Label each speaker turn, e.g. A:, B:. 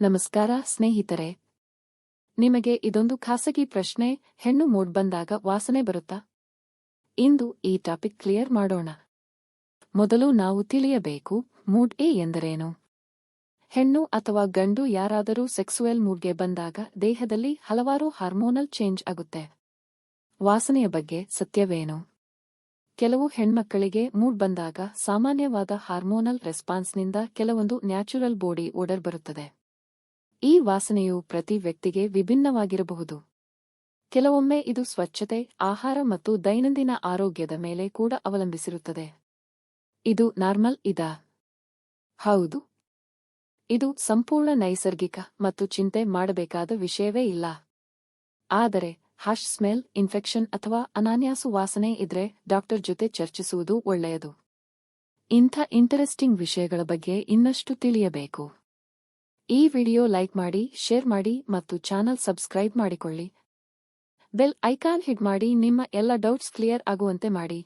A: ನಮಸ್ಕಾರ ಸ್ನೇಹಿತರೆ. ನಿಮಗೆ ಇದೊಂದು ಖಾಸಗಿ ಪ್ರಶ್ನೆ, ಹೆಣ್ಣು ಮೂಡ್ ಬಂದಾಗ ವಾಸನೆ ಬರುತ್ತಾ? ಇಂದು ಈ ಟಾಪಿಕ್ ಕ್ಲಿಯರ್ ಮಾಡೋಣ. ಮೊದಲು ನಾವು ತಿಳಿಯಬೇಕು, ಮೂಡ್ ಎ ಎಂದರೇನು? ಹೆಣ್ಣು ಅಥವಾ ಗಂಡು ಯಾರಾದರೂ ಸೆಕ್ಸುಯಲ್ ಮೂಡ್ಗೆ ಬಂದಾಗ ದೇಹದಲ್ಲಿ ಹಲವಾರು ಹಾರ್ಮೋನಲ್ ಚೇಂಜ್ ಆಗುತ್ತೆ. ವಾಸನೆಯ ಬಗ್ಗೆ ಸತ್ಯವೇನು? ಕೆಲವು ಹೆಣ್ಮಕ್ಕಳಿಗೆ ಮೂಡ್ ಬಂದಾಗ ಸಾಮಾನ್ಯವಾದ ಹಾರ್ಮೋನಲ್ ರೆಸ್ಪಾನ್ಸ್ನಿಂದ ಕೆಲವೊಂದು ನ್ಯಾಚುರಲ್ ಬಾಡಿ ಓಡರ್ ಬರುತ್ತದೆ. ಈ ವಾಸನೆಯು ಪ್ರತಿ ವ್ಯಕ್ತಿಗೆ ವಿಭಿನ್ನವಾಗಿರಬಹುದು. ಕೆಲವೊಮ್ಮೆ ಇದು ಸ್ವಚ್ಛತೆ, ಆಹಾರ ಮತ್ತು ದೈನಂದಿನ ಆರೋಗ್ಯದ ಮೇಲೆ ಕೂಡ ಅವಲಂಬಿಸಿರುತ್ತದೆ. ಇದು ನಾರ್ಮಲ್ ಇದಾ? ಹೌದು. ಇದು ಸಂಪೂರ್ಣ ನೈಸರ್ಗಿಕ ಮತ್ತು ಚಿಂತೆ ಮಾಡಬೇಕಾದ ವಿಷಯವೇ ಇಲ್ಲ. ಆದರೆ ಹಾಶ್ ಸ್ಮೆಲ್, ಇನ್ಫೆಕ್ಷನ್ ಅಥವಾ ಅನಾನ್ಯಾಸು ವಾಸನೆ ಇದ್ರೆ ಡಾಕ್ಟರ್ ಜೊತೆ ಚರ್ಚಿಸುವುದು ಒಳ್ಳೆಯದು. ಇಂಥ ಇಂಟರೆಸ್ಟಿಂಗ್ ವಿಷಯಗಳ ಬಗ್ಗೆ ಇನ್ನಷ್ಟು ತಿಳಿಯಬೇಕು. ಈ ವಿಡಿಯೋ ಲೈಕ್ ಮಾಡಿ, ಶೇರ್ ಮಾಡಿ ಮತ್ತು ಚಾನಲ್ ಸಬ್ಸ್ಕ್ರೈಬ್ ಮಾಡಿಕೊಳ್ಳಿ. ಬೆಲ್ ಐಕಾನ್ ಹಿಟ್ ಮಾಡಿ, ನಿಮ್ಮ ಎಲ್ಲ ಡೌಟ್ಸ್ ಕ್ಲಿಯರ್ ಆಗುವಂತೆ ಮಾಡಿ.